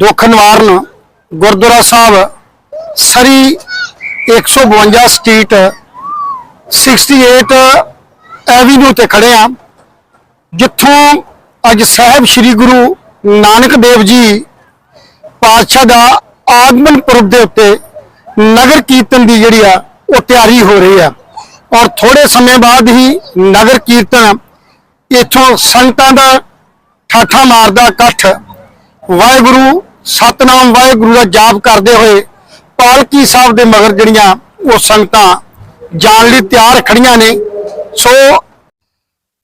Dukh Niwaran Gurdwara Sahib, Surrey 152 street 68 avenue ਤੇ ਖੜੇ ਆ, ਜਿੱਥੋਂ ਅੱਜ ਸਾਹਿਬ ਸ੍ਰੀ ਗੁਰੂ ਨਾਨਕ ਦੇਵ ਜੀ ਪਾਤਸ਼ਾਹ ਦਾ ਆਗਮਨ ਪੁਰਬ ਦੇ ਉੱਤੇ ਨਗਰ ਕੀਰਤਨ ਦੀ ਜਿਹੜੀ ਆ, ਉਹ ਤਿਆਰੀ ਹੋ ਰਹੀ ਆ। ਔਰ ਥੋੜੇ ਸਮੇਂ ਬਾਅਦ ਹੀ ਨਗਰ ਕੀਰਤਨ ਇੱਥੋਂ ਸੰਗਤਾਂ ਦਾ ਠਾਠਾ ਮਾਰਦਾ ਇਕੱਠ ਵਾਹਿਗੁਰੂ ਸਤਨਾਮ ਵਾਹਿਗੁਰੂ ਦਾ ਜਾਪ ਕਰਦੇ ਹੋਏ ਪਾਲਕੀ ਸਾਹਿਬ ਦੇ ਮਗਰ ਜਿਹੜੀਆਂ ਉਹ ਸੰਗਤਾਂ ਜਾਣ ਲਈ ਤਿਆਰ ਖੜੀਆਂ ਨੇ ਸੋ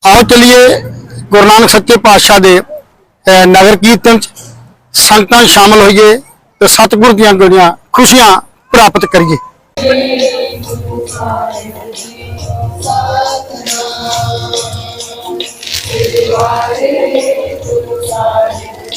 ਆਓ ਚਲਿਏ ਗੁਰੂ ਨਾਨਕ ਸੱਚੇ ਪਾਤਸ਼ਾਹ ਦੇ ਨਗਰ ਕੀਰਤਨ ਚ ਸੰਗਤਾਂ ਸ਼ਾਮਲ ਹੋਈਏ ਤੇ ਸਤਿਗੁਰ ਦੀਆਂ ਜਿਹੜੀਆਂ ਖੁਸ਼ੀਆਂ ਪ੍ਰਾਪਤ ਕਰੀਏ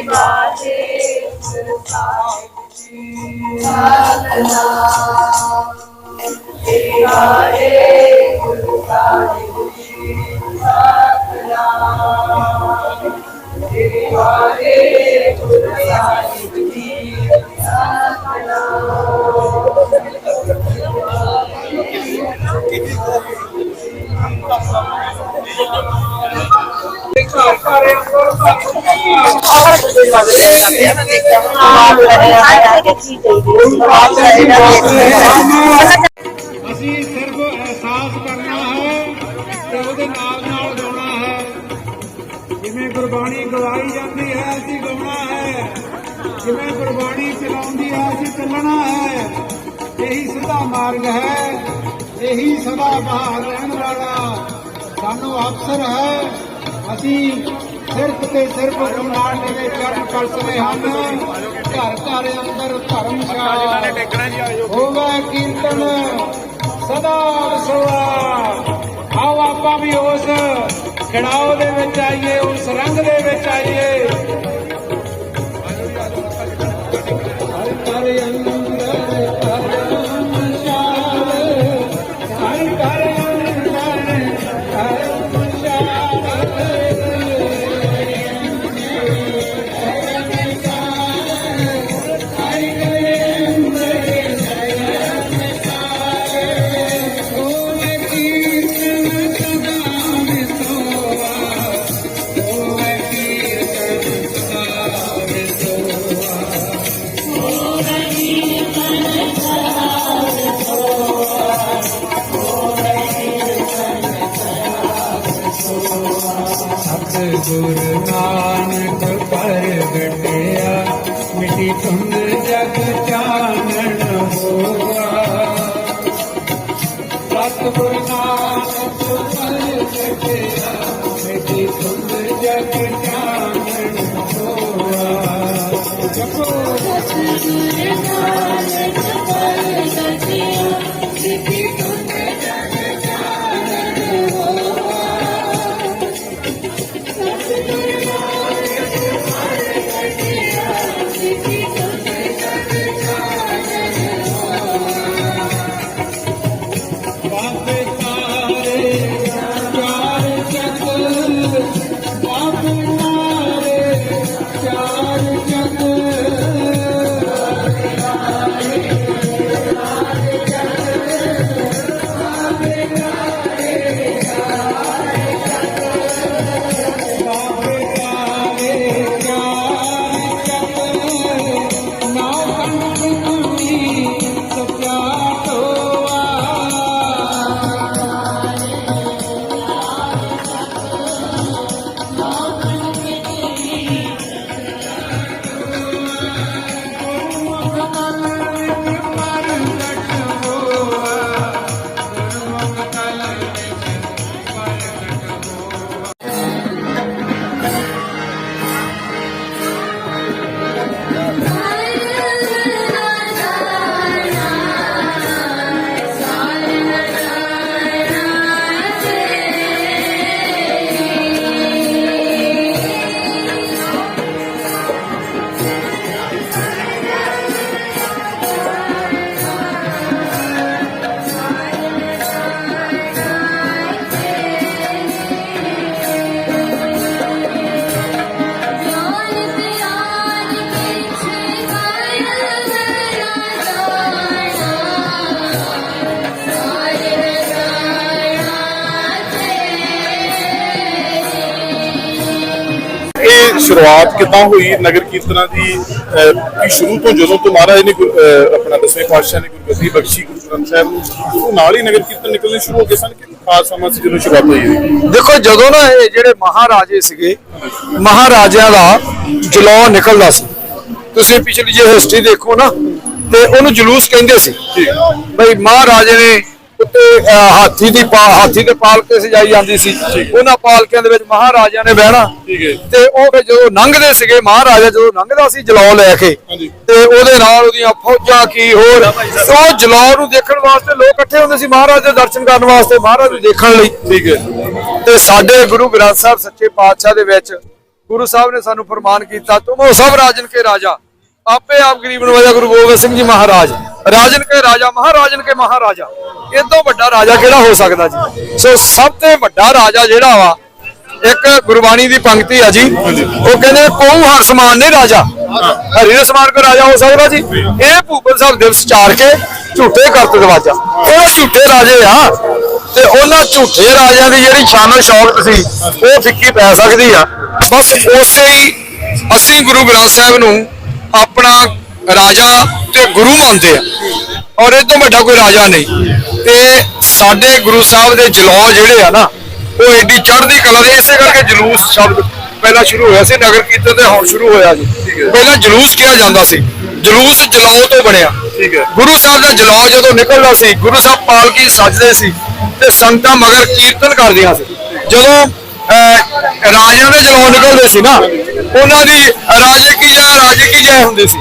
ਬਾਜੇ ਗੁਰੂ ਸਾਹਿਬ ਜੀ ਸਤਨਾਮ ਸ੍ਰੀ ਬਾਜੇ ਗੁਰੂ ਸਾਹਿਬ ਜੀ ਸਤਨਾਮ ਸ੍ਰੀ ਬਾਜੇ ਗੁਰੂ ਸਾਹਿਬ ਜੀ ਅਸੀਂ ਸਿਰਫ ਅਹਿਸਾਸ ਕਰਨਾ ਹੈ ਤੇ ਉਹਦੇ ਨਾਲ ਨਾਲ ਗਾਉਣਾ ਹੈ। ਜਿਵੇਂ ਗੁਰਬਾਣੀ ਗਵਾਈ ਜਾਂਦੀ ਹੈ, ਅਸੀਂ ਗਾਉਣਾ ਹੈ। ਜਿਵੇਂ ਗੁਰਬਾਣੀ ਚਲਾਉਂਦੀ ਹੈ, ਅਸੀਂ ਚੱਲਣਾ ਹੈ। ਇਹੀ ਸਿੱਧਾ ਮਾਰਗ ਹੈ। ਇਹੀ ਸਦਾ ਬਾਹਰ ਰਹਿਣ ਵਾਲਾ ਸਾਨੂੰ ਅਵਸਰ ਹੈ। ਅਸੀਂ ਸਿਰਫ ਤੇ ਸਿਰਫ ਗੁਰੂ ਨਾਨਕ ਦੇ ਚਰਨ ਕਲਸਦੇ ਹਨ। ਘਰ ਘਰ ਅੰਦਰ ਧਰਮਸ਼ਾਲਾ ਹੋਵੇ ਕੀਰਤਨ, ਸਦਾ ਵਸਵਾ ਆਓ ਆਪਾਂ ਵੀ ਉਸ ਖੜਾਓ ਦੇ ਵਿੱਚ ਆਈਏ, ਉਸ ਰੰਗ ਦੇ ਵਿੱਚ ਆਈਏ। ਜਪੋ ਸ਼ੁਰੂਆਤ ਕਿੱਦਾਂ ਹੋਈ ਨਗਰ ਕੀਰਤਨਾਂ ਦੀ? ਕਿ ਸ਼ੁਰੂ ਤੋਂ ਜਦੋਂ ਤੋਂ ਮਹਾਰਾਜ ਨੇ ਆਪਣਾ ਦਸਵੇਂ ਪਾਤਸ਼ਾਹ ਨੇ ਗੁਰਗੱਦੀ ਬਖਸ਼ੀ ਗੁਰੂ ਗ੍ਰੰਥ ਸਾਹਿਬ ਨੂੰ ਉਹ ਨਾਲ ਹੀ ਨਗਰ ਕੀਰਤਨ ਨਿਕਲਣੇ ਸ਼ੁਰੂ ਹੋ ਗਏ ਸਨ ਕਿ ਖਾਸ ਸਮਾਂ ਸੀ ਜਦੋਂ ਸ਼ੁਰੂਆਤ ਹੋਈ? ਦੇਖੋ ਜਦੋਂ ਨਾ ਇਹ ਜਿਹੜੇ ਮਹਾਰਾਜੇ ਸੀਗੇ ਮਹਾਰਾਜਿਆਂ ਦਾ ਜਲੌ ਨਿਕਲਦਾ ਸੀ। ਤੁਸੀਂ ਪਿਛਲੀ ਜੇ ਹਿਸਟਰੀ ਦੇਖੋ ਨਾ ਤੇ ਉਹਨੂੰ ਜਲੂਸ ਕਹਿੰਦੇ ਸੀ ਬਈ ਮਹਾਰਾਜੇ ਨੇ ਅਹ, ਹਾਥੀ ਦੀ ਹਾਥੀ ਦੇ ਪਾਲਕੇ ਸਜਾਈ ਜਾਂਦੀ ਸੀ। ਉਹਨਾਂ ਪਾਲਕਿਆਂ ਦੇ ਵਿੱਚ ਮਹਾਰਾਜਿਆਂ ਨੇ ਬਹਿਣਾ। ਤੇ ਉਹ ਫਿਰ ਜਦੋਂ ਲੰਘਦੇ ਸੀਗੇ ਮਹਾਰਾਜਾ ਜਦੋਂ ਲੰਘਦਾ ਸੀ ਜਲੌ ਲੈ ਕੇ। ਤੇ ਉਹਦੇ ਨਾਲ ਉਹਦੀਆਂ ਫੌਜਾਂ ਕੀ ਹੋਰ ਉਹ ਜਲੌ ਨੂੰ ਦੇਖਣ ਵਾਸਤੇ ਲੋਕ ਇਕੱਠੇ ਹੁੰਦੇ ਸੀ ਮਹਾਰਾਜ ਦੇ ਦਰਸ਼ਨ ਕਰਨ ਵਾਸਤੇ ਮਹਾਰਾਜ ਨੂੰ ਦੇਖਣ ਲਈ। ਠੀਕ ਹੈ। ਤੇ ਸਾਡੇ ਗੁਰੂ ਗ੍ਰੰਥ ਸਾਹਿਬ ਸੱਚੇ ਪਾਤਸ਼ਾਹ ਦੇ ਵਿੱਚ ਗੁਰੂ ਸਾਹਿਬ ਨੇ ਸਾਨੂੰ ਫਰਮਾਨ ਕੀਤਾ ਤੁਮ ਸਭ ਰਾਜਨ ਕੇ ਰਾਜਾ। ਆਪੇ ਆਪ ਗਰੀਬ ਨਵਾਜਾ ਗੁਰੂ ਗੋਬਿੰਦ ਸਿੰਘ ਜੀ ਮਹਾਰਾਜ। ਰਾਜਨ ਕੇ ਰਾਜਾ, ਮਹਾਰਾਜਨ ਕੇ ਮਹਾਰਾਜਾ। ਇਹ ਵੱਡਾ ਰਾਜਾ ਕਿਹੜਾ ਹੋ ਸਕਦਾ ਜੀ? ਸੋ ਸਭ ਤੋਂ ਵੱਡਾ ਰਾਜਾ ਜਿਹੜਾ ਵਾ, ਇੱਕ ਗੁਰਬਾਣੀ ਦੀ ਪੰਕਤੀ ਆ ਜੀ। ਉਹ ਕਹਿੰਦੇ ਕੋਉ ਹਰ ਸਮਾਨ ਨਹੀਂ ਰਾਜਾ। ਹਰੀ ਦੇ ਸਮਾਨ ਕੋ ਰਾਜਾ ਹੋ ਸਕਦਾ ਜੀ? ਇਹ ਭੂਪਨ ਸਾਹਿਬ ਦਿਵਸ ਚਾਰ ਕੇ ਝੂਠੇ ਕਰਤ ਦਵਾਜਾ ਉਹ ਝੂਠੇ ਰਾਜੇ ਆ ਤੇ ਉਹਨਾਂ ਝੂਠੇ ਰਾਜਿਆਂ ਦੀ ਜਿਹੜੀ ਸ਼ਾਨੋ ਸ਼ੌਕਤ ਸੀ, ਉਹ ਫਿੱਕੀ ਪੈ ਸਕਦੀ ਆ। ਬਸ ਉਸੇ ਹੀ ਅਸੀਂ ਗੁਰੂ ਗ੍ਰੰਥ ਸਾਹਿਬ ਨੂੰ ਆਪਣਾ ਰਾਜਾ ਤੇ ਗੁਰੂ ਮੰਨਦੇ ਆ। ਔਰ ਇਹ ਤੋਂ ਵੱਡਾ ਕੋਈ ਰਾਜਾ ਨਹੀਂ। ਤੇ ਸਾਡੇ ਗੁਰੂ ਸਾਹਿਬ ਦੇ ਜਲੌ ਜਿਹੜੇ ਆ ਨਾ ਉਹ ਏਡੀ ਚੜ੍ਹਦੀ ਕਲਾ ਦੇ ਇਸੇ ਕਰਕੇ ਜਲੂਸ ਸ਼ਬਦ ਪਹਿਲਾਂ ਸ਼ੁਰੂ ਹੋਇਆ ਸੀ ਨਗਰ ਕੀਰਤਨ ਤੇ ਹੁਣ ਸ਼ੁਰੂ ਹੋਇਆ ਜੀ। ਪਹਿਲਾਂ ਜਲੂਸ ਕਿਹਾ ਜਾਂਦਾ ਸੀ। ਜਲੂਸ ਜਲੌ ਤੋਂ ਬਣਿਆ। ਠੀਕ ਹੈ। ਗੁਰੂ ਸਾਹਿਬ ਦਾ ਜਲੌ ਜਦੋਂ ਨਿਕਲਦਾ ਸੀ ਗੁਰੂ ਸਾਹਿਬ ਪਾਲਕੀ ਸੱਜਦੇ ਸੀ ਤੇ ਸੰਗਤਾਂ ਮਗਰ ਕੀਰਤਨ ਕਰਦੀਆਂ ਸੀ। ਜਦੋਂ ਰਾਜਿਆਂ ਦੇ ਜਲੌ ਨਿਕਲਦੇ ਸੀ ਨਾ ਉਹਨਾਂ ਦੀ ਰਾਜੇ ਜੈ ਰਾਜੇ ਕੀ ਜੈ ਹੁੰਦੀ ਸੀ?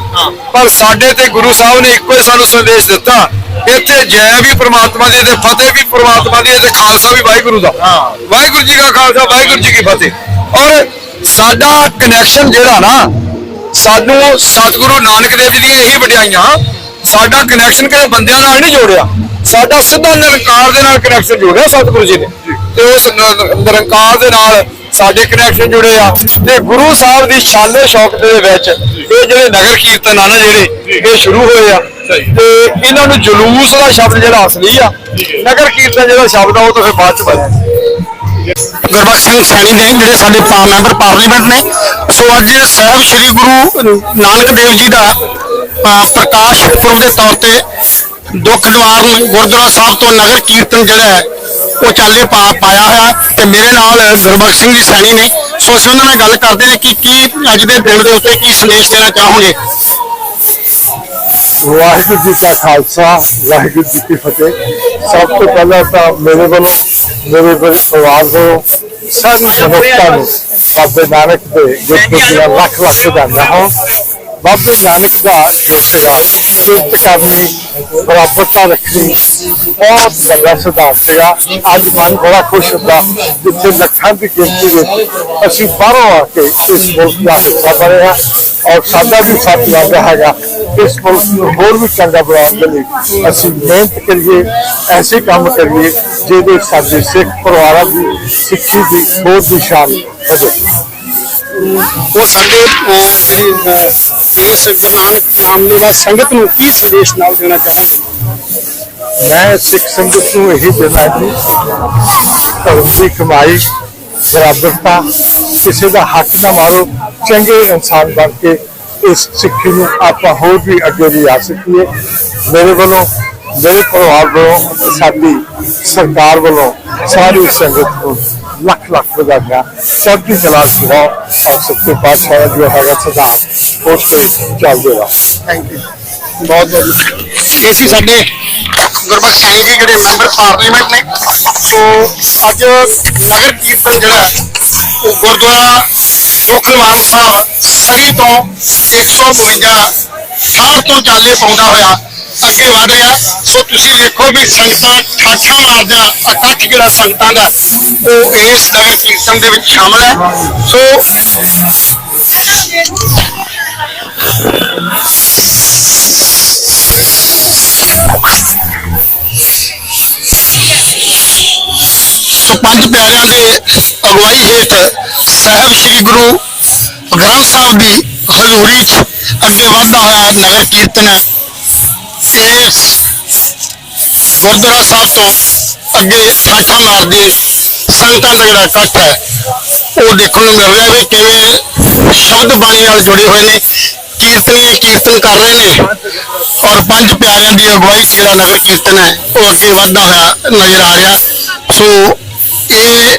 ਪਰ ਸਾਡੇ ਤੇ ਗੁਰੂ ਸਾਹਿਬ ਨੇ ਇੱਕੋ ਹੀ ਸਾਨੂੰ ਸੰਦੇਸ਼ ਦਿੱਤਾ ਇੱਥੇ ਜੈ ਵੀ ਪ੍ਰਮਾਤਮਾ ਦੀ ਤੇ ਫਤਿਹ ਵੀ ਪ੍ਰਮਾਤਮਾ ਦੀ ਤੇ ਖਾਲਸਾ ਵੀ ਵਾਹਿਗੁਰੂ ਦਾ। ਵਾਹਿਗੁਰੂ ਜੀ ਦਾ ਖਾਲਸਾ ਵਾਹਿਗੁਰੂ ਜੀ ਕੀ ਫਤਿਹ। ਔਰ ਸਾਡਾ ਕਨੈਕਸ਼ਨ ਜਿਹੜਾ ਨਾ ਸਾਨੂੰ ਸਤਿਗੁਰੂ ਨਾਨਕ ਦੇਵ ਜੀ ਦੀਆਂ ਇਹੀ ਵਡਿਆਈਆਂ ਸਾਡਾ ਕਨੈਕਸ਼ਨ ਕਿਸੇ ਬੰਦਿਆਂ ਨਾਲ ਨਹੀਂ ਜੋੜਿਆ। ਸਾਡਾ ਸਿੱਧਾ ਨਿਰੰਕਾਰ ਦੇ ਨਾਲ ਕਨੈਕਸ਼ਨ ਜੋੜਿਆ ਸਤਿਗੁਰੂ ਜੀ ਨੇ। ਤੇ ਉਸ ਨਿਰੰਕਾਰ ਦੇ ਨਾਲ ਸਾਡੇ ਕਨੈਕਸ਼ਨ ਜੁੜੇ ਆ ਤੇ ਗੁਰੂ ਸਾਹਿਬ ਦੀ ਸ਼ਾਨੇ ਸ਼ੌਕਤ ਦੇ ਵਿੱਚ ਇਹ ਜਿਹੜੇ ਨਗਰ ਕੀਰਤਨ ਆ ਨਾ ਜਿਹੜੇ ਇਹ ਸ਼ੁਰੂ ਹੋਏ ਆ। ਤੇ ਇਹਨਾਂ ਨੂੰ ਜਲੂਸ ਦਾ ਸ਼ਬਦ ਜਿਹੜਾ ਅਸਲੀ ਆ ਨਗਰ ਕੀਰਤਨ ਜਿਹੜਾ ਸ਼ਬਦ ਆ ਉਹ ਤਾਂ ਫਿਰ ਬਾਅਦ ਚ ਬਣਿਆ ਗੁਰਬਖਸ਼ ਸਿੰਘ ਸੈਣੀ ਨੇ ਜਿਹੜੇ ਸਾਡੇ ਮੈਂਬਰ ਪਾਰਲੀਮੈਂਟ ਨੇ ਸੋ ਅੱਜ ਸਾਹਿਬ ਸ੍ਰੀ ਗੁਰੂ ਨਾਨਕ ਦੇਵ ਜੀ ਦਾ ਪ੍ਰਕਾਸ਼ ਪੁਰਬ ਦੇ ਤੌਰ ਤੇ ਦੁੱਖ ਨਿਵਾਰਨ ਗੁਰਦੁਆਰਾ ਸਾਹਿਬ ਤੋਂ ਨਗਰ ਕੀਰਤਨ ਜਿਹੜਾ ਹੈ ਉਹ ਚਾਲੇ ਪਾ ਪਾਇਆ ਹੋਇਆ ਤੇ ਮੇਰੇ ਨਾਲ ਗੁਰਬਖਸ਼ ਸਿੰਘ ਜੀ ਸੈਣੀ ਨੇ। ਸੋ ਅਸੀਂ ਉਹਨਾਂ ਨਾਲ ਗੱਲ ਕਰਦੇ ਹਾਂ ਕਿ ਕੀ ਅੱਜ ਦੇ ਦਿਨ ਦੇ ਉੱਤੇ ਕੀ ਸੰਦੇਸ਼ ਦੇਣਾ ਚਾਹੋਗੇ? ਵਾਹਿਗੁਰੂ ਜੀ ਕਾ ਖਾਲਸਾ ਵਾਹਿਗੁਰੂ ਜੀ ਕੀ ਫਤਿਹ। ਸਭ ਤੋਂ ਪਹਿਲਾਂ ਤਾਂ ਮੇਰੇ ਵੱਲੋਂ ਮੇਰੇ ਪਰਿ- ਪਰਿਵਾਰ ਵੱਲੋਂ ਸਾਰੀ ਜਨਤਾ ਨੂੰ ਬਾਬੇ ਨਾਨਕ ਦੇ ਗੁਰਪੁਰਬ ਦੀਆਂ ਲੱਖ ਲੱਖ ਵਧਾਈਆਂ ਹੋਣ। ਬਾਬੇ ਨਾਨਕ ਦਾ ਜੋ ਕਿਰਤ ਕਰਨੀ ਬਰਾਬਰਤਾ ਰੱਖਣੀ ਬਹੁਤ ਵੱਡਾ ਸਿਧਾਂਤ ਸੀਗਾ। ਅੱਜ ਮਨ ਬੜਾ ਖੁਸ਼ ਹੁੰਦਾ ਜਿੱਥੇ ਲੱਖਾਂ ਦੀ ਗਿਣਤੀ ਵਿੱਚ ਅਸੀਂ ਬਾਹਰੋਂ ਆ ਕੇ ਇਸ ਮੁਲਕ ਦਾ ਹਿੱਸਾ ਬਣੇ ਔਰ ਸਾਡਾ ਵੀ ਸਾਥ ਲੱਗਦਾ ਹੈਗਾ। ਇਸ ਮੁਲਕ ਨੂੰ ਹੋਰ ਵੀ ਚੰਗਾ ਬਣਾਉਣ ਦੇ ਲਈ ਅਸੀਂ ਮਿਹਨਤ ਕਰੀਏ, ਐਸੇ ਕੰਮ ਕਰੀਏ ਜਿਹਦੇ ਸਾਡੇ ਸਿੱਖ ਪਰਿਵਾਰਾਂ ਦੀ, ਸਿੱਖੀ ਦੀ ਹੋਰ ਦੀ ਸ਼ਾਨ ਵਧੇ ਉਹ ਸਾਡੇ ਜਿਹੜੀ ਅ, ਇਸ ਨਾਨਕ ਨਾਮ ਲੈਵਾ ਸੰਗਤ ਨੂੰ ਕੀ ਸੰਦੇਸ਼ ਨਾਲ ਦੇਣਾ ਚਾਹੋਗੇ? ਮੈਂ ਸਿੱਖ ਸੰਗਤ ਨੂੰ ਇਹੀ ਦੇਣਾ ਕਿ ਧਰਮ ਦੀ ਕਮਾਈ ਬਰਾਬਰਤਾ ਕਿਸੇ ਦਾ ਹੱਕ ਨਾ ਮਾਰੋ ਚੰਗੇ ਇਨਸਾਨ ਬਣ ਕੇ ਇਸ ਸਿੱਖੀ ਨੂੰ ਆਪਾਂ ਹੋਰ ਵੀ ਅੱਗੇ ਲਿਆ ਸਕੀਏ। ਮੇਰੇ ਵੱਲੋਂ ਮੇਰੇ ਪਰਿਵਾਰ ਵੱਲੋਂ ਸਾਡੀ ਸਰਕਾਰ ਵੱਲੋਂ ਸਾਰੀ ਸੰਗਤ ਨੂੰ ਲੱਖ ਲੱਖ ਵਧਾਈਆਂ ਚੜ੍ਹਦੀ ਕਲਾ ਸੁਣਾਓ ਔਰ ਸੱਚੇ ਪਾਤਸ਼ਾਹ ਦਾ ਜੋ ਹੈਗਾ ਸਦਾ ਉਸ ਤੇ ਚੱਲਦੇ ਰਹੋ ਥੈਂਕ ਯੂ ਬਹੁਤ ਬਹੁਤ ਇਹ ਸੀ ਸਾਡੇ ਗੁਰਬਖਸ਼ ਸਿੰਘ ਜੀ ਜਿਹੜੇ ਮੈਂਬਰ ਪਾਰਲੀਮੈਂਟ ਨੇ ਸੋ ਅੱਜ ਨਗਰ ਕੀਰਤਨ ਜਿਹੜਾ ਉਹ ਗੁਰਦੁਆਰਾ ਦੁੱਖ ਨਿਵਾਰਨ ਸਾਹਿਬ ਸਰੀ ਤੋਂ 152 ਠਾਠ ਤੋਂ ਚਾਲੇ ਪਾਉਂਦਾ ਹੋਇਆ ਅੱਗੇ ਵਧ ਰਿਹਾ ਸੋ ਤੁਸੀਂ ਵੇਖੋ ਵੀ ਸੰਗਤਾਂ ਠਾਠਾਂ ਮਾਰਦਾ ਇਕੱਠ ਜਿਹੜਾ ਸੰਗਤਾਂ ਦਾ, ਉਹ ਇਸ ਨਗਰ ਕੀਰਤਨ ਦੇ ਵਿੱਚ ਸ਼ਾਮਲ ਹੈ। ਸੋ ਸੋ ਪੰਜ ਪਿਆਰਿਆਂ ਦੇ ਅਗਵਾਈ ਹੇਠ ਸਾਹਿਬ ਸ੍ਰੀ ਗੁਰੂ ਗ੍ਰੰਥ ਸਾਹਿਬ ਦੀ ਹਜ਼ੂਰੀ 'ਚ ਅੱਗੇ ਵਧਦਾ ਹੋਇਆ ਨਗਰ ਕੀਰਤਨ ਇਸ ਗੁਰਦੁਆਰਾ ਸਾਹਿਬ ਤੋਂ ਅੱਗੇ ਠਾਠਾ ਮਾਰਦੇ ਸੰਗਤਾਂ ਦਾ ਜਿਹੜਾ ਇਕੱਠ ਹੈ। ਉਹ ਦੇਖਣ ਨੂੰ ਮਿਲ ਰਿਹਾ ਵੀ ਕਿਵੇਂ ਸ਼ਬਦ ਬਾਣੀ ਨਾਲ ਜੁੜੇ ਹੋਏ ਨੇ ਕੀਰਤਨੀਏ ਕੀਰਤਨ ਕਰ ਰਹੇ ਨੇ ਔਰ ਪੰਜ ਪਿਆਰਿਆਂ ਦੀ ਅਗਵਾਈ 'ਚ ਜਿਹੜਾ ਨਗਰ ਕੀਰਤਨ ਹੈ, ਉਹ ਅੱਗੇ ਵਧਦਾ ਹੋਇਆ ਨਜ਼ਰ ਆ ਰਿਹਾ। ਸੋ ਇਹ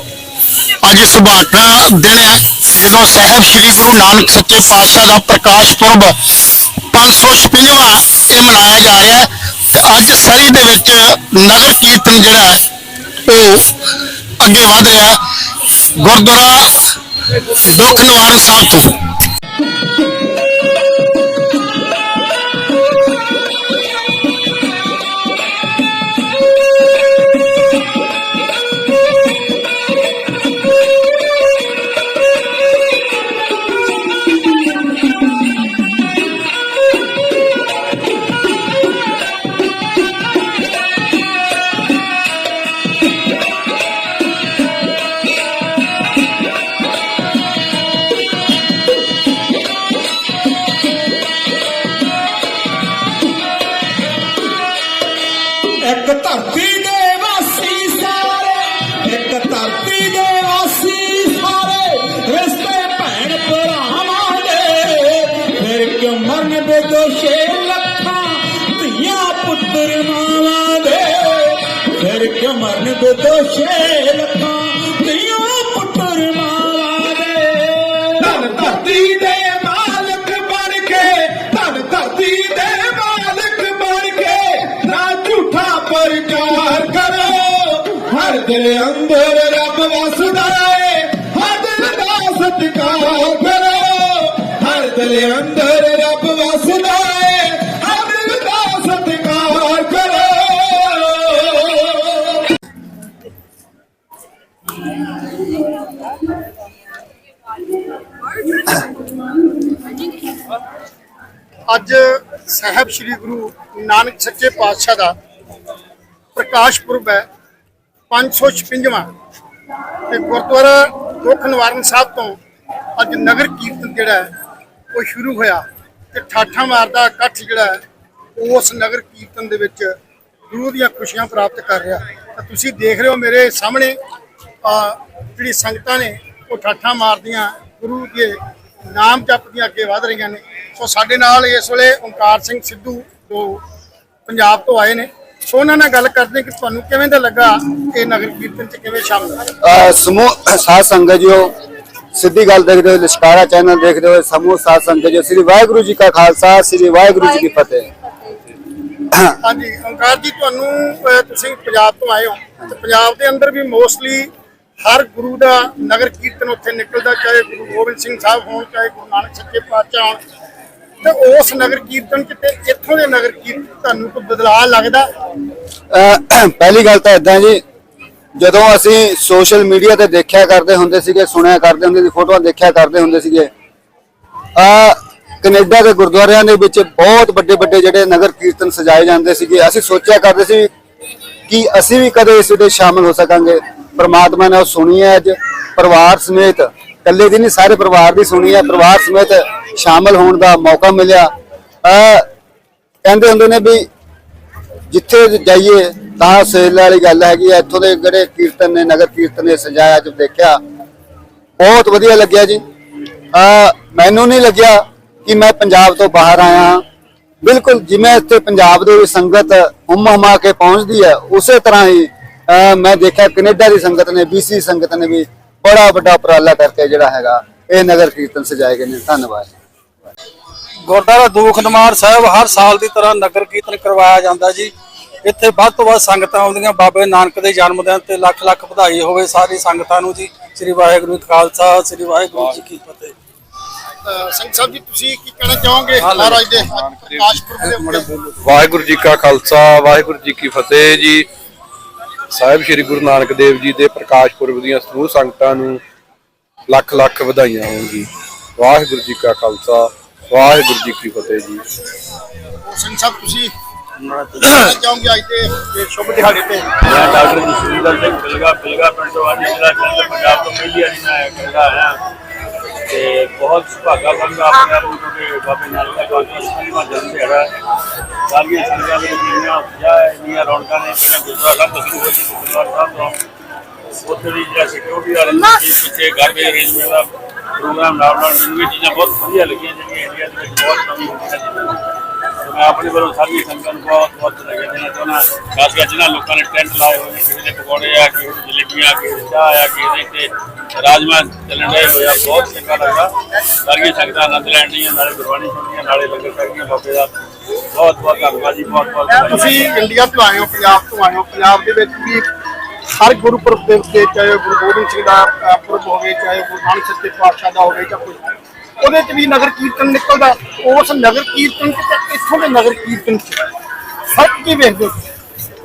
ਅੱਜ ਸੁਭਾਗਾ ਦਿਨ ਹੈ, ਜਦੋਂ ਸਾਹਿਬ ਸ੍ਰੀ ਗੁਰੂ ਨਾਨਕ ਸੱਚੇ ਪਾਤਸ਼ਾਹ ਦਾ ਪ੍ਰਕਾਸ਼ ਪੁਰਬ 556ਵਾਂ ਇਹ ਮਨਾਇਆ ਜਾ ਰਿਹਾ ਤੇ ਅੱਜ ਸਰੀ ਦੇ ਵਿੱਚ ਨਗਰ ਕੀਰਤਨ ਜਿਹੜਾ ਹੈ, ਉਹ ਅੱਗੇ ਵਧ ਰਿਹਾ ਗੁਰਦੁਆਰਾ ਦੁੱਖ ਨਿਵਾਰਨ ਸਾਹਿਬ ਤੋਂ। ਇੱਕ ਧਰਤੀ ਦੇ ਵਾਸੀ ਸਾਰੇ, ਇੱਕ ਧਰਤੀ ਦੇ ਵਾਸੀ ਸਾਰੇ ਰਿਸ਼ਤੇ ਭੈਣ ਭਰਾਵਾਂ ਦੇ ਫਿਰ ਕਿਉਂ ਮਰਨ ਬੇਦੋਸ਼ੇ ਲੱਖਾਂ ਧੀਆਂ ਪੁੱਤਰ ਮਾਵਾਂ ਦੇ? ਫਿਰ ਕਿਉਂ ਮਰਨ ਬੇਦੋਸ਼ੇ ਲੱਖਾਂ ਹਰ ਅੰਦਰ ਰੱਬ ਵਸਦਾ ਏ। ਹਰ ਦਿਲ ਦਾ ਸਤਿਕਾਰ ਕਰੋ। ਹਰ ਦਿਲ ਅੰਦਰ ਰੱਬ ਵਸਦਾ ਏ। ਹਰ ਦਿਲ ਦਾ ਸਤਿਕਾਰ ਕਰੋ। ਅੱਜ ਸਾਹਿਬ ਸ੍ਰੀ ਗੁਰੂ ਨਾਨਕ ਸੱਚੇ ਪਾਤਸ਼ਾਹ ਦਾ ਪ੍ਰਕਾਸ਼ ਪੁਰਬ ਹੈ। 556ਵਾਂ ਤੇ ਗੁਰਦੁਆਰਾ ਦੁੱਖ ਨਿਵਾਰਨ ਸਾਹਿਬ ਤੋਂ ਅੱਜ ਨਗਰ ਕੀਰਤਨ ਜਿਹੜਾ ਉਹ ਸ਼ੁਰੂ ਹੋਇਆ ਤੇ ਠਾਠਾਂ ਮਾਰਦਾ ਇਕੱਠ ਜਿਹੜਾ ਉਸ ਨਗਰ ਕੀਰਤਨ ਦੇ ਵਿੱਚ ਗੁਰੂ ਦੀਆਂ ਖੁਸ਼ੀਆਂ ਪ੍ਰਾਪਤ ਕਰ ਰਿਹਾ। ਤਾਂ ਤੁਸੀਂ ਦੇਖ ਰਹੇ ਹੋ ਮੇਰੇ ਸਾਹਮਣੇ ਜਿਹੜੀ ਸੰਗਤਾਂ ਨੇ, ਉਹ ਠਾਠਾਂ ਮਾਰਦੀਆਂ, ਗੁਰੂ ਦੇ ਨਾਮ ਜਪਦੀਆਂ ਅੱਗੇ ਵਧ ਰਹੀਆਂ ਨੇ। ਸੋ ਸਾਡੇ ਨਾਲ ਇਸ ਵੇਲੇ ਓਮਕਾਰ ਸਿੰਘ ਸਿੱਧੂ, ਜੋ ਪੰਜਾਬ ਤੋਂ ਆਏ ਨੇ ਉਹਨਾਂ ਨਾਲ ਗੱਲ ਕਰਦੇ ਕਿ ਤੁਹਾਨੂੰ ਕਿਵੇਂ ਦਾ ਲੱਗਾ ਇਹ ਨਗਰ ਕੀਰਤਨ ਚ ਕਿਵੇਂ ਸ਼ਾਮਲ ਹੋਏ? ਅਹ ਸਮੂਹ ਸਾਧ ਸੰਗਤ ਜੋ ਸਿੱਧੀ ਗੱਲ ਦੇਖਦੇ ਹੋ ਲਿਸ਼ਕਾਰਾ ਚੈਨਲ ਦੇਖਦੇ ਹੋ ਸਮੂਹ ਸਾਧ ਸੰਗਤ ਜੋ ਸ੍ਰੀ ਵਾਹਿਗੁਰੂ ਜੀ ਕਾ ਖਾਲਸਾ ਸ੍ਰੀ ਵਾਹਿਗੁਰੂ ਜੀ ਕੀ ਫਤਿਹ। ਹਾਂਜੀ ਓਂਕਾਰ ਜੀ ਤੁਹਾਨੂੰ ਅਹ, ਤੁਸੀਂ ਪੰਜਾਬ ਤੋਂ ਆਏ ਹੋ ਤੇ ਪੰਜਾਬ ਦੇ ਅੰਦਰ ਵੀ ਮੋਸਟਲੀ ਹਰ ਗੁਰੂ ਦਾ ਨਗਰ ਕੀਰਤਨ ਉੱਥੇ ਨਿਕਲਦਾ ਚਾਹੇ ਗੁਰੂ ਗੋਬਿੰਦ ਸਿੰਘ ਸਾਹਿਬ ਹੋਣ ਚਾਹੇ ਗੁਰੂ ਨਾਨਕ ਸੱਚੇ ਪਾਤਸ਼ਾਹ ਹੋਣ। ਤੇ ਉਸ ਨਗਰ ਕੀਰਤਨ ਚ ਤੇ ਇੱਥੋਂ ਦੇ ਨਗਰ ਕੀਰਤਨ ਤੁਹਾਨੂੰ ਕੋਈ ਬਦਲਾਅ ਲੱਗਦਾ? ਪਹਿਲੀ ਗੱਲ ਤਾਂ ਇਦਾਂ ਜੀ, ਜਦੋਂ ਅਸੀਂ ਸੋਸ਼ਲ ਮੀਡੀਆ ਤੇ ਦੇਖਿਆ ਕਰਦੇ ਹੁੰਦੇ ਸੀਗੇ, ਸੁਣਿਆ ਕਰਦੇ ਹੁੰਦੇ ਸੀ, ਫੋਟੋਆਂ ਦੇਖਿਆ ਕਰਦੇ ਹੁੰਦੇ ਸੀਗੇ ਆ ਕੈਨੇਡਾ ਦੇ ਗੁਰਦੁਆਰਿਆਂ ਦੇ ਵਿੱਚ ਬਹੁਤ ਵੱਡੇ ਵੱਡੇ ਜਿਹੜੇ ਨਗਰ ਕੀਰਤਨ ਸਜਾਏ ਜਾਂਦੇ ਸੀਗੇ। ਅਸੀਂ ਸੋਚਿਆ ਕਰਦੇ ਸੀ ਕਿ ਅਸੀਂ ਵੀ ਕਦੇ ਇਸ ਵਿੱਚ ਸ਼ਾਮਲ ਹੋ ਸਕਾਂਗੇ। ਪਰਮਾਤਮਾ ਨੇ ਉਹ ਸੁਣੀ ਹੈ ਅੱਜ, ਪਰਿਵਾਰ ਸਮੇਤ ਇਕੱਲੇ ਦੀ ਨਹੀਂ, ਸਾਰੇ ਪਰਿਵਾਰ ਦੀ ਸੁਣੀ ਹੈ ਪਰਿਵਾਰ ਸਮੇਤ ਸ਼ਾਮਲ ਹੋਣ ਦਾ ਮੌਕਾ ਮਿਲਿਆ। ਕਹਿੰਦੇ ਹੁੰਦੇ ਨੇ ਵੀ ਜਿੱਥੇ ਜਾਈਏ ਤਾਂ ਸੇਲ ਵਾਲੀ ਗੱਲ ਹੈਗੀ ਆ। ਇੱਥੋਂ ਦੇ ਜਿਹੜੇ ਕੀਰਤਨ ਨੇ, ਨਗਰ ਕੀਰਤਨ ਨੇ, ਸਜਾਇਆ ਜਦ ਦੇਖਿਆ। ਬਹੁਤ ਵਧੀਆ ਲੱਗਿਆ ਜੀ। ਆ ਮੈਨੂੰ ਨਹੀਂ ਲੱਗਿਆ ਕਿ ਮੈਂ ਪੰਜਾਬ ਤੋਂ ਬਾਹਰ ਆਇਆ ਬਿਲਕੁਲ ਜਿਵੇਂ ਇੱਥੇ ਪੰਜਾਬ ਦੇ ਵਿੱਚ ਸੰਗਤ ਹੁਮ ਹੁਮਾ ਕੇ ਪਹੁੰਚਦੀ ਹੈ ਉਸੇ ਤਰ੍ਹਾਂ ਹੀ ਮੈਂ ਦੇਖਿਆ ਕੈਨੇਡਾ ਦੀ ਸੰਗਤ ਨੇ ਬੀਸੀ ਸੰਗਤ ਨੇ ਵੀ ਬੜਾ ਵੱਡਾ ਉਪਰਾਲਾ ਕਰਕੇ ਜਿਹੜਾ ਹੈਗਾ ਇਹ ਨਗਰ ਕੀਰਤਨ ਸਜਾਏ ਗਏ ਨੇ। ਧੰਨਵਾਦ। ਗੁਰਦੁਆਰਾ ਦੂਖਨਮਾਰ ਸਾਹਿਬ ਹਰ ਸਾਲ ਦੀ ਤਰ੍ਹਾਂ ਨਗਰ ਕੀਰਤਨ ਕਰਵਾਇਆ ਜਾਂਦਾ ਜੀ। ਇੱਥੇ ਵੱਧ ਤੋਂ ਵੱਧ ਸੰਗਤਾਂ ਆਉਂਦੀਆਂ। ਬਾਬੇ ਨਾਨਕ ਦੇ ਜਨਮ ਦਿਨ ਤੇ ਲੱਖ ਲੱਖ ਵਧਾਈ ਹੋਵੇ ਸਾਰੀ ਸੰਗਤਾਂ ਨੂੰ ਜੀ। ਸ੍ਰੀ ਵਾਹਿਗੁਰੂ ਜੀ ਕਾ ਖਾਲਸਾ ਸ੍ਰੀ ਵਾਹਿਗੁਰੂ ਜੀ ਕੀ ਫਤਿਹ। ਸਿੰਘ ਸਾਹਿਬ ਜੀ ਤੁਸੀਂ ਕੀ ਕਹਿਣਾ ਚਾਹੋਗੇ ਮਹਾਰਾਜ ਦੇ ਪ੍ਰਕਾਸ਼ ਪੁਰਬ ਦੇ ਵਾਹਿਗੁਰੂ ਜੀ ਕਾ ਖਾਲਸਾ ਵਾਹਿਗੁਰੂ ਜੀ ਕੀ ਫਤਿਹ ਜੀ। ਸਾਹਿਬ ਸ੍ਰੀ ਗੁਰੂ ਨਾਨਕ ਦੇਵ ਜੀ ਦੇ ਪ੍ਰਕਾਸ਼ ਪੁਰਬ ਦੀਆਂ ਸਮੂਹ ਸੰਗਤਾਂ ਨੂੰ ਲੱਖ ਲੱਖ ਵਧਾਈਆਂ ਹੋਣ ਜੀ। ਵਾਹਿਗੁਰੂ ਜੀ ਕਾ ਖਾਲਸਾ ਵਾਹਿਗੁਰੂ ਜੀ ਕੀ ਫਤਿਹ ਜੀ। ਸਿੰਘ ਸਾਹਿਬ ਤੁਸੀਂ ਕਹਿਣਾ ਚਾਹੋਗੇ ਅੱਜ ਦੇ ਇਹ ਸ਼ੁਭ ਦਿਹਾੜੇ ਤੇ? ਮੈਂ ਡਾਕਟਰ ਜਸਵਿੰਦਰ ਸਿੰਘ ਬਿਲਗਾ ਬਿਲਗਾ ਪਿੰਡ ਤੋਂ ਅੱਜ ਜ਼ਿਲ੍ਹਾ ਜਲੰਧਰ ਪੰਜਾਬ ਤੋਂ ਪਹਿਲੀ ਵਾਰੀ ਮੈਂ ਬਿਲਗਾ ਆਇਆ। ਤੇ ਬਹੁਤ ਸੁਭਾਗਾ ਬੰਦਾ ਆਪਣੇ ਆਪ ਨੂੰ ਬਾਬੇ ਨਾਨਕ ਦਾ ਕਾਂਗਰਸ ਦਾ ਜਨਮ ਦਿਹਾੜਾ। ਸਾਰੀਆਂ ਸੰਗਤਾਂ ਦੇ ਜਿੰਨੀਆਂ ਉਤਸ਼ਾਹ ਹੈ ਇੰਨੀਆਂ ਰੌਣਕਾਂ ਨੇ ਪਹਿਲਾਂ ਗੁਰਦੁਆਰਾ ਸਾਹਿਬ ਤੋਂ ਸ਼ੁਰੂ ਹੋਈ ਗੁਰਦੁਆਰਾ ਸਾਹਿਬ ਤੋਂ ਉੱਥੇ ਦੀ ਜਿਹੜਾ ਸਿਕਿਉਰਿਟੀ ਵਾਲੇ ਸੀ ਪਿੱਛੇ ਗਾਰਬੇਜ ਅਰੇਂਜਮੈਂਟ ਦਾ ਪ੍ਰੋਗਰਾਮ ਨਾਲ ਨਾਲ ਮੈਨੂੰ ਇਹ ਚੀਜ਼ਾਂ ਬਹੁਤ ਵਧੀਆ ਲੱਗੀਆਂ ਜਿਹੜੀਆਂ ਇੰਡੀਆ ਦੇ ਵਿੱਚ ਬਹੁਤ ਕਮੀ ਹੁੰਦੀਆਂ ਨੇ। ਮੈਂ ਆਪਣੇ ਵੱਲੋਂ ਸਾਰੀ ਸੰਗਤਾਂ ਨੂੰ ਬਹੁਤ ਬਹੁਤ ਵਧਾਈਆਂ ਦੇਣਾ ਚਾਹੁੰਦਾ ਖਾਸ ਕਰ ਜਿਹਨਾਂ ਲੋਕਾਂ ਨੇ ਟੈਂਟ ਲਾਏ ਹੋਏ ਨੇ ਕਿਸੇ ਦੇ ਪਕੌੜੇ ਆ ਕਿਸੇ ਦੇ ਜਲੇਬੀਆਂ ਕਿਸੇ ਦੇ ਚਾਹ ਆ ਕਿਸੇ ਦੇ ਤੇ ਰਾਜਮਾ ਚੱਲਣ ਦੇ ਹੋਇਆ ਬਹੁਤ ਚੰਗਾ ਲੱਗਾ ਸਾਰੀਆਂ ਸੰਗਤਾਂ ਆਨੰਦ ਲੈਣ ਦੀਆਂ ਨਾਲੇ ਗੁਰਬਾਣੀ ਸੁਣੀਆਂ ਨਾਲੇ ਲੰਗਰ ਛਕੀਆਂ ਬਾਬੇ ਦਾ ਬਹੁਤ ਬਹੁਤ ਧੰਨਵਾਦ ਜੀ ਬਹੁਤ ਬਹੁਤ। ਤੁਸੀਂ ਇੰਡੀਆ ਤੋਂ ਆਏ ਹੋ ਪੰਜਾਬ ਤੋਂ ਆਏ ਹੋ ਪੰਜਾਬ ਦੇ ਵਿੱਚ ਵੀ ਹਰ ਗੁਰਪੁਰਬ ਦੇ ਉੱਤੇ ਚਾਹੇ ਗੁਰੂ ਗੋਬਿੰਦ ਸਿੰਘ ਦਾ ਪੁਰਬ ਹੋਵੇ ਚਾਹੇ ਗੁਰੂ ਨਾਨਕ ਸੱਚੇ ਪਾਤਸ਼ਾਹ ਦਾ ਹੋਵੇ ਜਾਂ ਕੁਝ ਉਹਦੇ ਚ ਵੀ ਨਗਰ ਕੀਰਤਨ ਨਿਕਲਦਾ ਉਸ ਨਗਰ ਕੀਰਤਨ ਚ ਇੱਥੋਂ ਦੇ ਨਗਰ ਕੀਰਤਨ ਚ ਫ਼ਰਕ ਕੀ ਵੇਖਦੇ ਹੋ?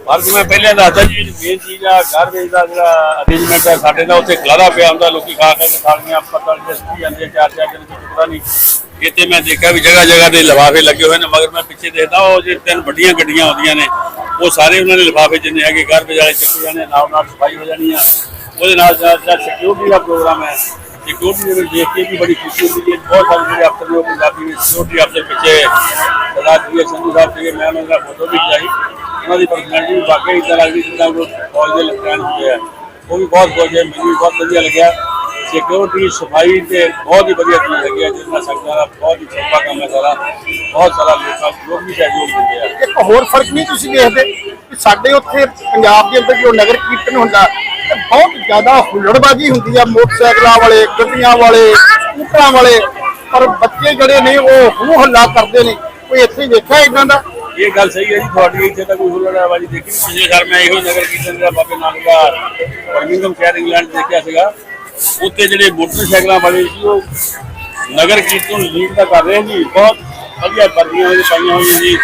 ਫ਼ਰਕ ਮੈਂ ਪਹਿਲਾਂ ਦੱਸਦਾ ਜੀ ਮੇਨ ਚੀਜ਼ ਆ ਗਾਰਬੇਜ ਦਾ ਜਿਹੜਾ ਅਰੇਂਜਮੈਂਟ ਹੈ ਸਾਡੇ ਦਾ ਉੱਥੇ ਖਲਾਰਾ ਪਿਆ ਹੁੰਦਾ, ਲੋਕੀ ਖਾ ਖਾ ਕੇ ਥਾਲੀਆਂ ਪੱਤਲ ਜਸਤੀ ਜਾਂਦੇ, ਚਾਰ ਚਾਰ ਦਿਨ ਚ ਟੁਕੜਾ ਨਹੀਂ। ਇੱਥੇ ਮੈਂ ਦੇਖਿਆ ਵੀ ਜਗ੍ਹਾ ਜਗ੍ਹਾ ਦੇ ਲਿਫਾਫੇ ਲੱਗੇ ਹੋਏ ਨੇ, ਮਗਰ ਮੈਂ ਪਿੱਛੇ ਦੇਖਦਾ, ਉਹ ਜੇ ਤਿੰਨ ਵੱਡੀਆਂ ਗੱਡੀਆਂ ਆਉਂਦੀਆਂ ਨੇ, ਉਹ ਸਾਰੇ ਉਹਨਾਂ ਦੇ ਲਿਫਾਫੇ ਜਿੰਨੇ ਹੈਗੇ ਗਾਰਬੇਜ ਵਾਲੇ ਚੱਕੇ ਜਾਣੇ ਨਾਲ ਨਾਲ ਸਫ਼ਾਈ ਹੋ ਜਾਣੀ ਆ। ਉਹਦੇ ਨਾਲ ਜਿਹੜਾ ਸਿਕਿਉਰਿਟੀ ਦਾ ਪ੍ਰੋਗਰਾਮ ਹੈ ਸਿਕਿਉਰਿਟੀ ਦੇ ਵਿੱਚ ਦੇਖ ਕੇ ਵੀ ਬੜੀ ਖੁਸ਼ੀ ਹੁੰਦੀ ਹੈ। ਬਹੁਤ ਸਾਰੇ ਜਿਹੜੇ ਅਫਸਰ ਨੇ ਉਹ ਪੰਜਾਬੀ ਵਿੱਚ ਸਿਕਿਉਰਿਟੀ ਅਫਸਰ ਪਿੱਛੇ ਸਰਦਾਰ ਜੀ ਸੰਧੂ ਸਾਹਿਬ ਸੀਗੇ, ਮੈਂ ਉਹਨਾਂ ਦਾ ਫੋਟੋ ਵੀ ਖਿਚਾਈ। ਉਹਨਾਂ ਦੀ ਪਰਸਨੈਲਿਟੀ ਵਾਕਈ ਇਦਾਂ ਲੱਗਦੀ ਜਿੱਦਾਂ ਉਹ ਫੌਜ ਦੇ ਲੈਫਟੀਨੈਂਟ ਹੁੰਦੇ ਆ ਉਹ ਵੀ ਬਹੁਤ ਖੁਸ਼ ਹੈ ਮੈਨੂੰ ਵੀ ਬਹੁਤ ਵਧੀਆ ਲੱਗਿਆ। ਸਿਕਿਉਰਿਟੀ ਸਫ਼ਾਈ ਤੇ ਬਹੁਤ ਹੀ ਵਧੀਆ ਚੀਜ਼ ਲੱਗਿਆ ਹੈ, ਜਿਸ ਦਾ ਬਹੁਤ ਹੀ ਛੋਟਾ ਕੰਮ ਹੈ ਸਾਰਾ। ਬਹੁਤ ਸਾਰਾ ਲੋਕਾਂ ਲੋਕ ਵੀ ਸਹਿਯੋਗ ਦਿੰਦੇ ਆ। ਇੱਕ ਹੋਰ ਫ਼ਰਕ ਨਹੀਂ ਤੁਸੀਂ ਦੇਖਦੇ ਕਿ ਸਾਡੇ ਉੱਥੇ ਪੰਜਾਬ ਦੇ ਅੰਦਰ ਜੋ ਨਗਰ ਕੀਰਤਨ ਹੁੰਦਾ ਤੇ ਬਹੁਤ ਜ਼ਿਆਦਾ ਹੁੱਲੜਬਾਜੀ ਹੁੰਦੀ ਆ ਮੋਟਰਸਾਈਕਲਾਂ ਵਾਲੇ, ਗੱਡੀਆਂ ਵਾਲੇ, ਸਕੂਟਰਾਂ ਵਾਲੇ, ਪਰ ਬੱਚੇ ਜਿਹੜੇ ਨੇ ਉਹ ਹੂ ਹੱਲਾ ਕਰਦੇ ਨੇ। ਕੋਈ ਇੱਥੇ ਵੇਖਿਆ ਇਦਾਂ ਦਾ? ਇਹ ਗੱਲ ਸਹੀ ਹੈ ਜੀ, ਤੁਹਾਡੀ ਇੱਥੇ ਤਾਂ ਕੋਈ ਹੁਲੜਾਬਾਜੀ ਦੇਖੀ ਨਹੀਂ। ਪਿਛਲੇ ਸਾਲ ਮੈਂ ਇਹੋ ਨਗਰ ਕੀਰਤਨ ਦਾ ਬਾਬੇ ਨਾਨਕ ਦਾ ਬਰਮਿੰਗਮ ਸ਼ਹਿਰ ਇੰਗਲੈਂਡ ਦੇਖਿਆ ਸੀਗਾ। ਉੱਥੇ ਜਿਹੜੇ ਮੋਟਰਸਾਈਕਲਾਂ ਵਾਲੇ ਸੀ, ਉਹ ਨਗਰ ਕੀਰਤਨ ਲੀਡ ਦਾ ਕਰ ਰਹੇ ਜੀ ਬਹੁਤ ਵਧੀਆ ਵਰਦੀਆਂ ਉਹਦੇ ਪਾਈਆਂ ਹੋਈਆਂ ਜੀ।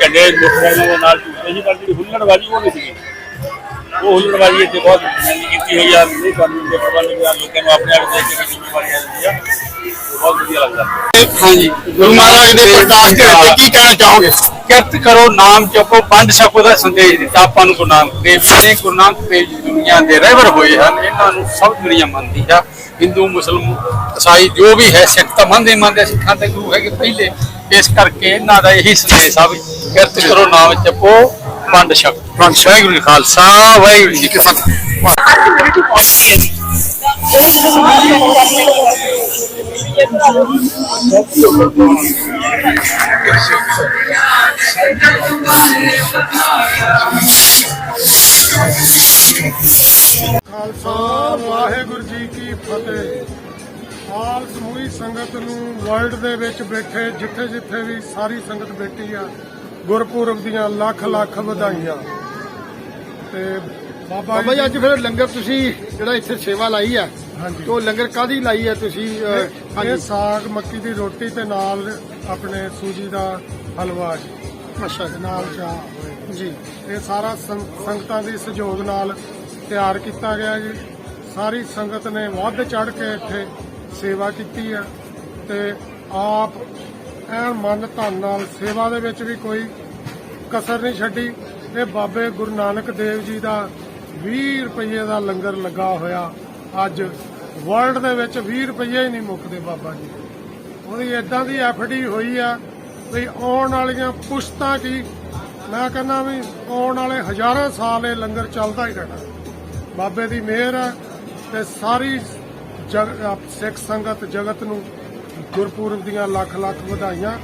ਝੰਡੇ ਮੋਟਰਸਾਈਕਲਾਂ ਦੇ ਨਾਲ ਝੂਟਦੇ ਸੀ ਪਰ ਜਿਹੜੀ ਹੁਲੜਬਾਜੀ ਉਹ ਨਹੀਂ ਸੀਗੀ। ਉਹ ਹੁਲੜਬਾਜੀ ਇੱਥੇ ਬਹੁਤ ਮਹਿੰਗੀ ਕੀਤੀ ਹੋਈ ਆ ਨਹੀਂ ਕਰਨੀ ਦੇ ਪ੍ਰਬੰਧ ਵੀ ਆ, ਲੋਕਾਂ ਨੂੰ ਆਪਣੇ ਆਪ ਦੇਖ ਕੇ ਵੀ ਜ਼ਿੰਮੇਵਾਰੀ ਆ ਜਾਂਦੀ ਆ। ਤੇ ਬਹੁਤ ਵਧੀਆ ਲੱਗਦਾ। ਹਾਂਜੀ। ਗੁਰੂ ਮਹਾਰਾਜ ਦੇ ਪ੍ਰਕਾਸ਼ ਦੇ ਵਿੱਚ ਕੀ ਕਹਿਣਾ ਚਾਹੋਗੇ? ਕਿਰਤ ਕਰੋ ਨਾਮ ਜਪੋ ਪੰਜ ਛਪੋ ਦਾ ਸੰਦੇਸ਼ ਦਿੱਤਾ। ਆਪਾਂ ਨੂੰ ਗੁਰੂ ਨਾਨਕ ਦੇਵ ਜੀ ਨੇ ਗੁਰੂ ਨਾਨਕ ਦੇਵ ਜੀ ਦੁਨੀਆ ਦੇ ਰਹਿਬਰ ਹੋਏ ਹਨ। ਇਹਨਾਂ ਨੂੰ ਸਭ ਦੁਨੀਆ ਮੰਨਦੀ ਆ। ਹਿੰਦੂ ਮੁਸਲਮ ਈਸਾਈ ਜੋ ਵੀ ਹੈ ਸਿੱਖ ਤਾਂ ਮੰਨਦੇ ਮੰਨਦੇ ਸਿੱਖਾਂ ਦੇ ਗੁਰੂ ਹੈਗੇ ਪਹਿਲੇ। ਇਸ ਕਰਕੇ ਇਹਨਾਂ ਦਾ ਇਹੀ ਸੰਦੇਸ਼ ਆ ਵੀ ਕਿਰਤ ਕਰੋ ਨਾਮ ਜਪੋ ਪੰਜ ਛਪੋ ਵਾਹਿਗੁਰੂ ਜੀ ਖਾਲਸਾ, ਵਾਹਿਗੁਰੂ ਜੀ ਕੀ ਫਤਿਹ। ਖਾਲਸਾ, ਵਾਹਿਗੁਰੂ ਜੀ ਕੀ ਫਤਿਹ। ਆਲ ਸਮੂਹੀ ਸੰਗਤ ਨੂੰ ਵਰਲਡ ਦੇ ਵਿੱਚ ਬੈਠੇ ਜਿੱਥੇ ਜਿੱਥੇ ਵੀ ਸਾਰੀ ਸੰਗਤ ਬੈਠੀ ਆ, ਗੁਰਪੁਰਬ ਦੀਆਂ ਲੱਖ ਲੱਖ ਵਧਾਈਆਂ। ਤੇ ਬਾਬਾ ਬਾਬਾ ਜੀ ਅੱਜ ਫਿਰ ਲੰਗਰ ਤੁਸੀਂ ਜਿਹੜਾ ਇੱਥੇ ਸੇਵਾ ਲਾਈ ਆ ਹਾਂਜੀ। ਤੇ ਉਹ ਲੰਗਰ ਕਾਦੀ ਲਾਈ ਆ ਤੁਸੀਂ ਅਹ, ਇਹ ਹਾਂਜੀ। ਸਾਗ ਮੱਕੀ ਦੀ ਰੋਟੀ ਤੇ ਨਾਲ ਆਪਣੇ ਸੂਜੀ ਦਾ ਹਲਵਾ ਜੀ। ਅੱਛਾ ਜੀ। ਨਾਲ ਚਾਹ। ਜੀ। ਇਹ ਸਾਰਾ ਸੰਗਤਾਂ ਦੀ ਸਹਿਯੋਗ ਨਾਲ ਤਿਆਰ ਕੀਤਾ ਗਿਆ ਜੀ। ਸਾਰੀ ਸੰਗਤ ਨੇ ਵੱਧ ਚੜ ਕੇ ਇੱਥੇ ਸੇਵਾ ਕੀਤੀ ਆ। ਤੇ ਆਪ ਐਨ ਮਨ ਧਨ ਨਾਲ ਸੇਵਾ ਦੇ ਵਿੱਚ ਵੀ ਕੋਈ ਕਸਰ ਨਹੀਂ ਛੱਡੀ। ਇਹ ਬਾਬੇ ਗੁਰੂ ਨਾਨਕ ਦੇਵ ਜੀ ਦਾ 20 ਰੁਪਏ ਦਾ ਲੰਗਰ ਲੱਗਾ ਹੋਇਆ। ਅੱਜ ਵਰਲਡ ਦੇ ਵਿੱਚ 20 ਰੁਪਏ ਹੀ ਨਹੀਂ ਮੁੱਕਦੇ ਬਾਬਾ ਜੀ। ਉਹਦੀ ਏਦਾਂ ਦੀ ਐਫਡੀ ਹੋਈ ਆ ਵੀ ਆਉਣ ਵਾਲੀਆਂ ਪੁਸ਼ਤਾਂ ਕੀ? ਮੈਂ ਕਹਿੰਦਾ ਵੀ ਆਉਣ ਵਾਲੇ ਹਜ਼ਾਰਾਂ ਸਾਲ ਇਹ ਲੰਗਰ ਚੱਲਦਾ ਹੀ ਰਹਿਣਾ। ਬਾਬੇ ਦੀ ਮਿਹਰ ਹੈ ਤੇ ਸਾਰੀ ਸਿੱਖ ਸੰਗਤ ਜਗਤ ਨੂੰ ਗੁਰਪੁਰਬ ਦੀਆਂ ਲੱਖ ਲੱਖ ਵਧਾਈਆਂ।